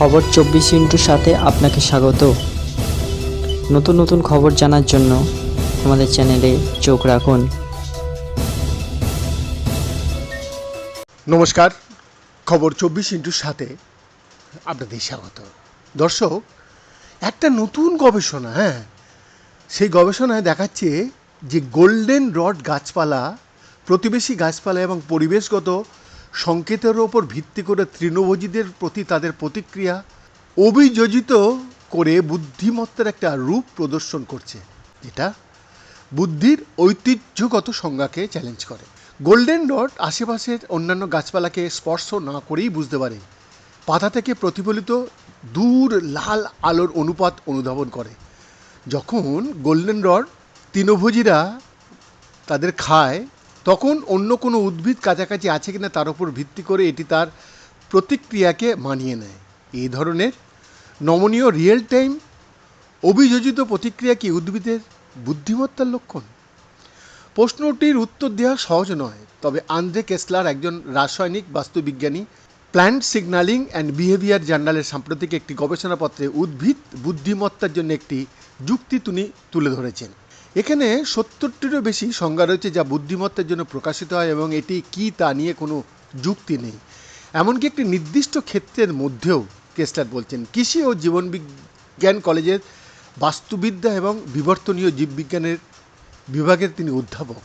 খবর চব্বিশ ইন্টুর সাথে আপনাকে স্বাগত। নতুন নতুন খবর জানার জন্য আমাদের চ্যানেলে চোখ রাখুন। নমস্কার, খবর চব্বিশ ইন্টুর সাথে আপনাদের স্বাগত। দর্শক, একটা নতুন গবেষণা হ্যাঁ সেই গবেষণায় দেখাচ্ছে যে গোল্ডেন রড গাছপালা, প্রতিবেশী গাছপালা এবং পরিবেশগত সংকেতের ওপর ভিত্তি করে তৃণভোজীদের প্রতি তাদের প্রতিক্রিয়া অভিযোজিত করে বুদ্ধিমত্তার একটা রূপ প্রদর্শন করছে, যেটা বুদ্ধির ঐতিহ্যগত সংজ্ঞাকে চ্যালেঞ্জ করে। গোল্ডেন ডট আশেপাশের অন্যান্য গাছপালাকে স্পর্শ না করেই বুঝতে পারে। পাতা থেকে প্রতিফলিত দূর লাল আলোর অনুপাত অনুধাবন করে। যখন গোল্ডেন রড তৃণভোজীরা তাদের খায় তখন অন্য কোনো উদ্ভিদ কাছাকাছি আছে কিনা তার উপর ভিত্তি করে এটি তার প্রতিক্রিয়াকে মানিয়ে নেয়। এই ধরনের নমনীয় রিয়েল টাইম অভিযোজিত প্রতিক্রিয়া কি উদ্ভিদের বুদ্ধিমত্তার লক্ষণ? প্রশ্নটির উত্তর দেওয়া সহজ নয়, তবে আন্দ্রে কেসলার একজন রাসায়নিক বাস্তুবিজ্ঞানী প্ল্যান্ট সিগন্যালিং অ্যান্ড বিহেভিয়ার জার্নালের সাম্প্রতিক একটি গবেষণাপত্রে উদ্ভিদ বুদ্ধিমত্তার জন্য একটি যুক্তি তিনি তুলে ধরেছেন। এখানে সত্তরটিরও বেশি সংজ্ঞা রয়েছে যা বুদ্ধিমত্তার জন্য প্রকাশিত হয় এবং এটি কি তা নিয়ে কোনো যুক্তি নেই। এমনকি একটি নির্দিষ্ট ক্ষেত্রের মধ্যেও কেসলার বলছেন, কৃষি ও জীবনবিজ্ঞান কলেজের বাস্তুবিদ্যা এবং বিবর্তনীয় জীববিজ্ঞানের বিভাগের তিনি অধ্যাপক।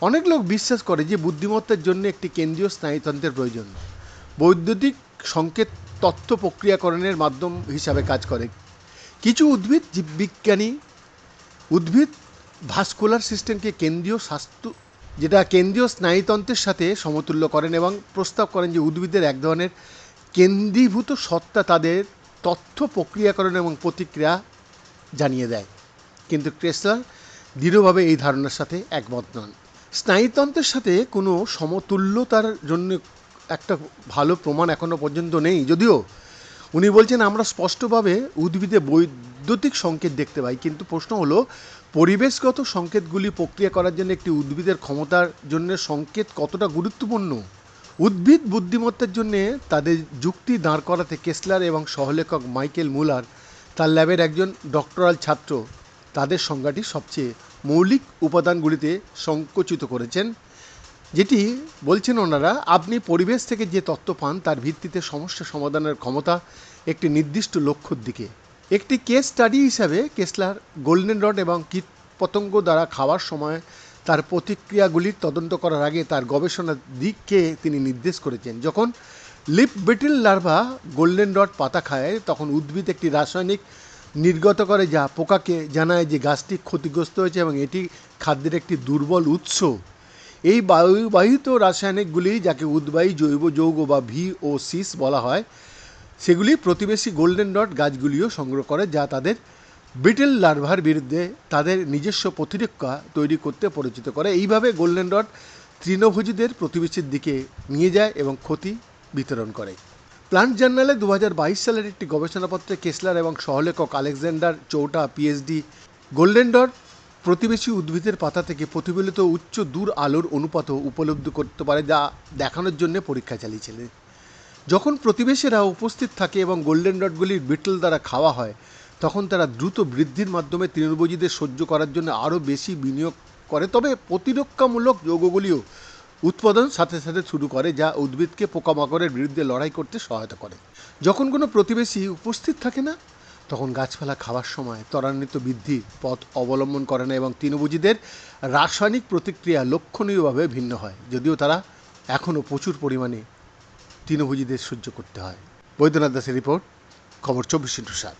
অনেক লোক বিশ্বাস করে যে বুদ্ধিমত্তার জন্য একটি কেন্দ্রীয় স্নায়ুতন্ত্রের প্রয়োজন। বৈদ্যুতিক সংকেত তথ্য প্রক্রিয়াকরণের মাধ্যম হিসাবে কাজ করে। কিছু উদ্ভিদ জীববিজ্ঞানী উদ্ভিদ ভাস্কুলার সিস্টেমকে কেন্দ্রীয় স্বাস্থ্য, যেটা কেন্দ্রীয় স্নায়ুতন্ত্রের সাথে সমতুল্য করেন এবং প্রস্তাব করেন যে উদ্ভিদের এক ধরনের কেন্দ্রীভূত সত্তা তাদের তথ্য প্রক্রিয়াকরণ এবং প্রতিক্রিয়া জানিয়ে দেয়। কিন্তু ক্রেসলার দৃঢ়ভাবে এই ধারণার সাথে একমত নন। স্নায়ুতন্ত্রের সাথে কোনো সমতুল্যতার জন্য একটা ভালো প্রমাণ এখনও পর্যন্ত নেই। যদিও উনি বলছেন, আমরা স্পষ্টভাবে উদ্ভিদে বৈদ্যুতিক সংকেত দেখতে পাই, কিন্তু প্রশ্ন হলো পরিবেশগত সংকেতগুলি প্রক্রিয়া করার জন্য একটি উদ্ভিদের ক্ষমতার জন্য সংকেত কতটা গুরুত্বপূর্ণ? উদ্ভিদ বুদ্ধিমত্তার জন্য তাদের যুক্তি দাঁড় করাতে কেসলার এবং সহলেখক মাইকেল মুলার, তার ল্যাবের একজন ডক্টরাল ছাত্র, তাদের সংজ্ঞাটি সবচেয়ে মৌলিক উপাদানগুলিতে সংকুচিত করেছেন, যেটি বলছেন ওনারা, আপনি পরিবেশ থেকে যে তত্ত্ব পান তার ভিত্তিতে সমস্যা সমাধানের ক্ষমতা একটি নির্দিষ্ট লক্ষ্যর দিকে। একটি কেস স্টাডি হিসাবে কেসলার গোল্ডেন রড এবং কীট পতঙ্গ দ্বারা খাওয়ার সময় তার প্রতিক্রিয়াগুলির তদন্ত করার আগে তার গবেষণার দিককে তিনি নির্দেশ করেছেন। যখন leaf beetle larvae goldenrod পাতা খায়, তখন উদ্ভিদ একটি রাসায়নিক নির্গত করে যা পোকাকে জানায় যে গাছটি ক্ষতিগ্রস্ত হয়েছে এবং এটি খাদ্যের একটি দুর্বল উৎস। এই বায়ুবাহিত রাসায়নিকগুলি, যাকে উদ্বায়ী জৈব যৌগ বা ভি ও সিস বলা হয় সেগুলি প্রতিবেশী গোল্ডেন ডট গাছগুলিও সংগ্রহ করে যা তাদের ব্রিটেল লার্ভার বিরুদ্ধে তাদের নিজস্ব প্রতিরক্ষা তৈরি করতে পরিচিত করে। এইভাবে গোল্ডেন ডট তৃণভোজীদের প্রতিবেশীর দিকে নিয়ে যায় এবং ক্ষতি বিতরণ করে। প্লান্ট জার্নালে দু হাজার বাইশ সালের একটি গবেষণাপত্রে কেসলার এবং সহলেখক Alexander Chauta, PhD, golden dot প্রতিবেশী উদ্ভিদের পাতা থেকে প্রতিফলিত উচ্চ দূর আলোর অনুপাতও উপলব্ধি করতে পারে যা দেখানোর জন্য পরীক্ষা চালিয়েছিলেন। যখন প্রতিবেশীরা উপস্থিত থাকে এবং গোল্ডেন ডটগুলির বিটল দ্বারা খাওয়া হয়, তখন তারা দ্রুত বৃদ্ধির মাধ্যমে তৃণভোজীদের সহ্য করার জন্য আরও বেশি বিনিয়োগ করে। তবে প্রতিরক্ষামূলক যৌগগুলিও উৎপাদন সাথে সাথে শুরু করে, যা উদ্ভিদকে পোকামাকড়ের বিরুদ্ধে লড়াই করতে সহায়তা করে। যখন কোনো প্রতিবেশী উপস্থিত থাকে না, তখন গাছপালা খাওয়ার সময় ত্বরান্বিত বৃদ্ধির পথ অবলম্বন করে না এবং তৃণভোজীদের রাসায়নিক প্রতিক্রিয়া লক্ষণীয়ভাবে ভিন্ন হয়, যদিও তারা এখনও প্রচুর পরিমাণে তৃণভোজীদের সহ্য করতে হয়। বৈদ্যনাথ দাসের রিপোর্ট খবর চব্বিশ ইন্টু সাত।